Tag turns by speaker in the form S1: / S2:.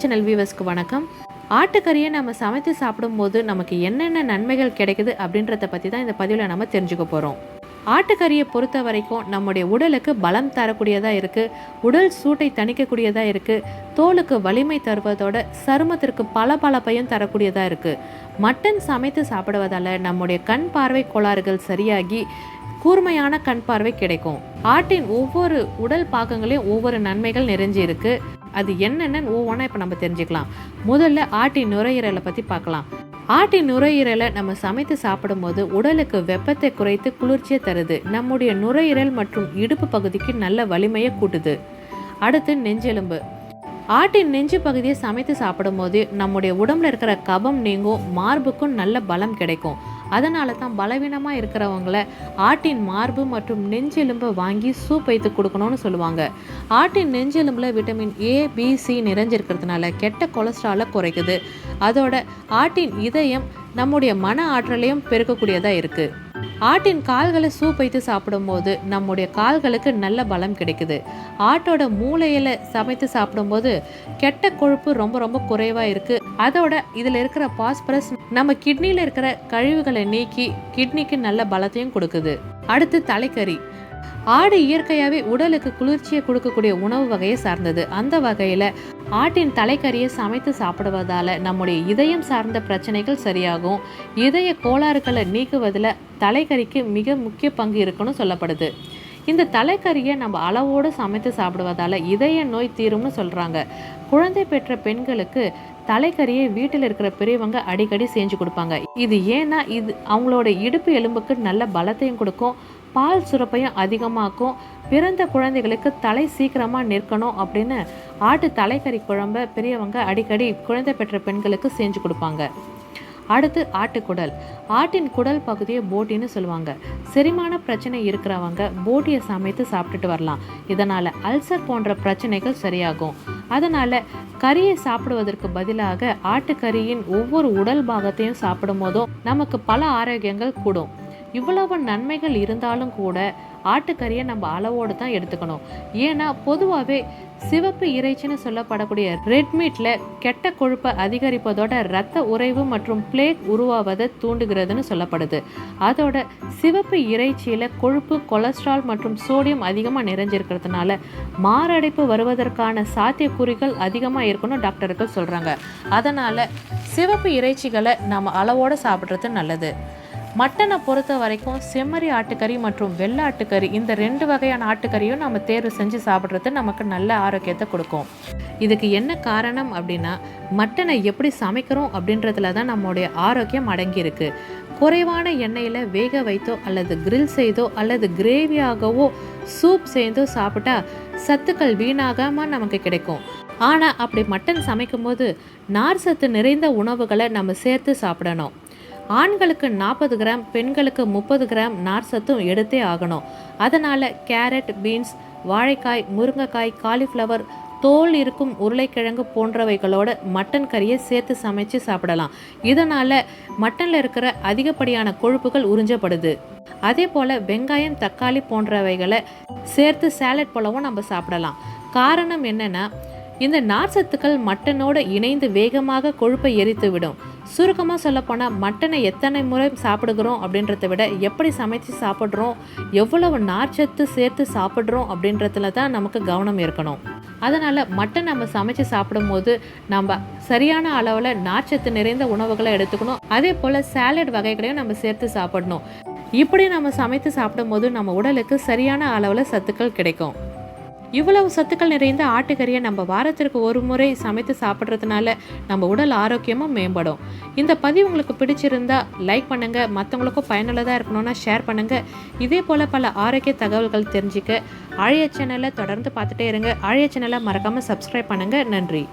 S1: Channel வியூவர்ஸ்க்கு வணக்கம். ஆட்டுக்கறியை நம்ம சமைத்து சாப்பிடும்போது நமக்கு என்னென்ன நன்மைகள் கிடைக்குது அப்படின்றத பற்றி தான் இந்த பதிவில் நம்ம தெரிஞ்சுக்க போகிறோம் ஆட்டுக்கறியை பொறுத்த வரைக்கும் நம்முடைய உடலுக்கு பலம் தரக்கூடியதாக இருக்குது உடல் சூட்டை தணிக்கக்கூடியதாக இருக்குது தோலுக்கு வலிமை தருவதோட சருமத்திற்கு பல பலப்பையும் தரக்கூடியதாக இருக்குது மட்டன் சமைத்து சாப்பிடுவதால் நம்முடைய கண் பார்வை கோளாறுகள் சரியாகி கூர்மையான கண் பார்வை கிடைக்கும். ஆட்டின் ஒவ்வொரு உடல் பாகங்களையும் ஒவ்வொரு நன்மைகள் நிறைஞ்சிருக்கு. அது என்னென்னு ஒவ்வொன்றா இப்போ நம்ம தெரிஞ்சுக்கலாம். முதல்ல ஆட்டின் நுரையீரலை பற்றி பார்க்கலாம். ஆட்டின் நுரையீரலை நம்ம சமைத்து சாப்பிடும்போது உடலுக்கு வெப்பத்தை குறைத்து குளிர்ச்சியை தருது. நம்முடைய நுரையீரல் மற்றும் இடுப்பு பகுதிக்கு நல்ல வலிமையை கூட்டுது. அடுத்து நெஞ்செலும்பு. ஆட்டின் நெஞ்சு பகுதியை சமைத்து சாப்பிடும்போது நம்முடைய உடம்புல இருக்கிற கபம் நீங்கும் மார்புக்கும் நல்ல பலம் கிடைக்கும். அதனால தான் பலவீனமாக இருக்கிறவங்கள ஆட்டின் மார்பு மற்றும் நெஞ்செலும்பை வாங்கி சூப் வைத்து கொடுக்கணும்னு சொல்லுவாங்க. ஆட்டின் நெஞ்செலும்பில் விட்டமின் ஏ பி சி நிறைஞ்சிருக்கிறதுனால கெட்ட கொலஸ்ட்ராலை குறைக்குது. அதோட ஆட்டின் இதயம் நம்முடைய மன ஆற்றலையும் பெருக்கக்கூடியதாக இருக்குது ஆட்டின் கால்களை சூப் வைத்து சாப்பிடும்போது நம்முடைய கால்களுக்கு நல்ல பலம் கிடைக்குது. ஆட்டோட மூளையில் சமைத்து சாப்பிடும்போது கெட்ட கொழுப்பு ரொம்ப ரொம்ப குறைவாக இருக்குது அதோட இதில் இருக்கிற பாஸ்பரஸ் நம்ம கிட்னியில் இருக்கிற கழிவுகளை நீக்கி கிட்னிக்கு நல்ல பலத்தையும் கொடுக்குது. அடுத்து தலைக்கறி. ஆடு இயற்கையாகவே உடலுக்கு குளிர்ச்சியை கொடுக்கக்கூடிய உணவு வகையை சார்ந்தது. அந்த வகையில் ஆட்டின் தலைக்கறியை சமைத்து சாப்பிடுவதால் நம்முடைய இதயம் சார்ந்த பிரச்சனைகள் சரியாகும். இதய கோளாறுகளை நீக்குவதில் தலைக்கறிக்கு மிக முக்கிய பங்கு இருக்குன்னு சொல்லப்படுது. இந்த தலைக்கறியை நம்ம அளவோடு சமைத்து சாப்பிடுவதால் இதய நோய் தீரும்னு சொல்கிறாங்க குழந்தை பெற்ற பெண்களுக்கு தலைக்கறியை வீட்டில் இருக்கிற பெரியவங்க அடிக்கடி செஞ்சு கொடுப்பாங்க. இது ஏன்னா இது அவங்களோட இடுப்பு எலும்புக்கு நல்ல பலத்தையும் கொடுக்கும். பால் சுரப்பையும் அதிகமாக்கும். பிறந்த குழந்தைகளுக்கு தலை சீக்கிரமாக நிற்கணும் அப்படின்னு ஆட்டு தலைக்கறி குழம்ப பெரியவங்க அடிக்கடி குழந்தை பெற்ற பெண்களுக்கு செஞ்சு கொடுப்பாங்க. அடுத்து ஆட்டுக்குடல். ஆட்டின் குடல் பகுதியை போட்டின்னு சொல்லுவாங்க. செரிமான பிரச்சனை இருக்கிறவங்க போட்டியை சமைத்து சாப்பிட்டுட்டு வரலாம். இதனால் அல்சர் போன்ற பிரச்சனைகள் சரியாகும். அதனால் கறியை சாப்பிடுவதற்கு பதிலாக ஆட்டுக்கறியின் ஒவ்வொரு உடல் பாகத்தையும் சாப்பிடும் போதும் நமக்கு பல ஆரோக்கியங்கள் கூடும். இவ்வளவு நன்மைகள் இருந்தாலும் கூட ஆட்டுக்கறியை நம்ம அளவோடு தான் எடுத்துக்கணும். ஏன்னா பொதுவாகவே சிவப்பு இறைச்சின்னு சொல்லப்படக்கூடிய ரெட் மீட்டில் கெட்ட கொழுப்பை அதிகரிப்பதோட இரத்த உறைவு மற்றும் பிளேக் உருவாவதை தூண்டுகிறதுன்னு சொல்லப்படுது. அதோட சிவப்பு இறைச்சியில் கொழுப்பு கொலஸ்ட்ரால் மற்றும் சோடியம் அதிகமாக நிறைஞ்சிருக்கிறதுனால மாரடைப்பு வருவதற்கான சாத்தியக்கூறுகள் அதிகமாக இருக்குன்னு டாக்டர்கள் சொல்கிறாங்க அதனால் சிவப்பு இறைச்சிகளை நம்ம அளவோடு சாப்பிட்றது நல்லது. மட்டனை பொறுத்த வரைக்கும் செம்மறி ஆட்டுக்கறி மற்றும் வெள்ளை ஆட்டுக்கறி இந்த ரெண்டு வகையான ஆட்டுக்கறியும் நம்ம தேர்வு செஞ்சு சாப்பிட்றது நமக்கு நல்ல ஆரோக்கியத்தை கொடுக்கும். இதுக்கு என்ன காரணம் அப்படின்னா மட்டனை எப்படி சமைக்கிறோம் அப்படின்றதுல தான் நம்மளுடைய ஆரோக்கியம் அடங்கியிருக்கு குறைவான எண்ணெயில் வேக வைத்தோ அல்லது கிரில் செய்தோ அல்லது கிரேவியாகவோ சூப் செய்தோ சாப்பிட்டா சத்துக்கள் வீணாகாமல் நமக்கு கிடைக்கும். ஆனால் அப்படி மட்டன் சமைக்கும்போது நார் சத்து நிறைந்த உணவுகளை நம்ம சேர்த்து சாப்பிடணும். ஆண்களுக்கு நாற்பது கிராம் பெண்களுக்கு முப்பது கிராம் நார் சத்தும் எடுத்தே ஆகணும். அதனால் கேரட் பீன்ஸ் வாழைக்காய் முருங்கைக்காய் காலிஃப்ளவர் தோல் இருக்கும் உருளைக்கிழங்கு போன்றவைகளோட மட்டன் கறியை சேர்த்து சமைச்சு சாப்பிடலாம். இதனால் மட்டனில் இருக்கிற அதிகப்படியான கொழுப்புகள் உறிஞ்சப்படுது. அதே போல் வெங்காயம் தக்காளி போன்றவைகளை சேர்த்து சேலட் போலவும் நம்ம சாப்பிடலாம். காரணம் என்னென்னா இந்த நார் சத்துக்கள் மட்டனோடு இணைந்து வேகமாக கொழுப்பை எரித்து விடும். சுருக்கமாக சொல்லப்போனால் மட்டனை எத்தனை முறை சாப்பிடுகிறோம் அப்படின்றத விட எப்படி சமைச்சு சாப்பிட்றோம் எவ்வளவு நார்ச்சத்து சேர்த்து சாப்பிட்றோம் அப்படின்றதுல தான் நமக்கு கவனம் இருக்கணும். அதனால் மட்டன் நம்ம சமைச்சு சாப்பிடும்போது நம்ம சரியான அளவில் நார்ச்சத்து நிறைந்த உணவுகளை எடுத்துக்கணும். அதே போல் சாலட் வகைகளையும் நம்ம சேர்த்து சாப்பிடணும். இப்படி நம்ம சமைத்து சாப்பிடும்போது நம்ம உடலுக்கு சரியான அளவில் சத்துக்கள் கிடைக்கும். இவ்வளவு சத்துக்கள் நிறைந்த ஆட்டுக்கறியை நம்ம வாரத்திற்கு ஒரு முறை சமைத்து சாப்பிட்றதுனால நம்ம உடல் ஆரோக்கியமும் மேம்படும். இந்த பதிவு உங்களுக்கு பிடிச்சிருந்தா லைக் பண்ணுங்க மற்றவங்களுக்கும் பயனுள்ளதாக இருக்கணும்னா ஷேர் பண்ணுங்க. இதே போல பல ஆரோக்கிய தகவல்கள் தெரிஞ்சுக்க ஆழிய சேனலை தொடர்ந்து பார்த்துட்டே இருங்க. ஆழிய சேனலை மறக்காமல் சப்ஸ்கிரைப் பண்ணுங்க. நன்றி.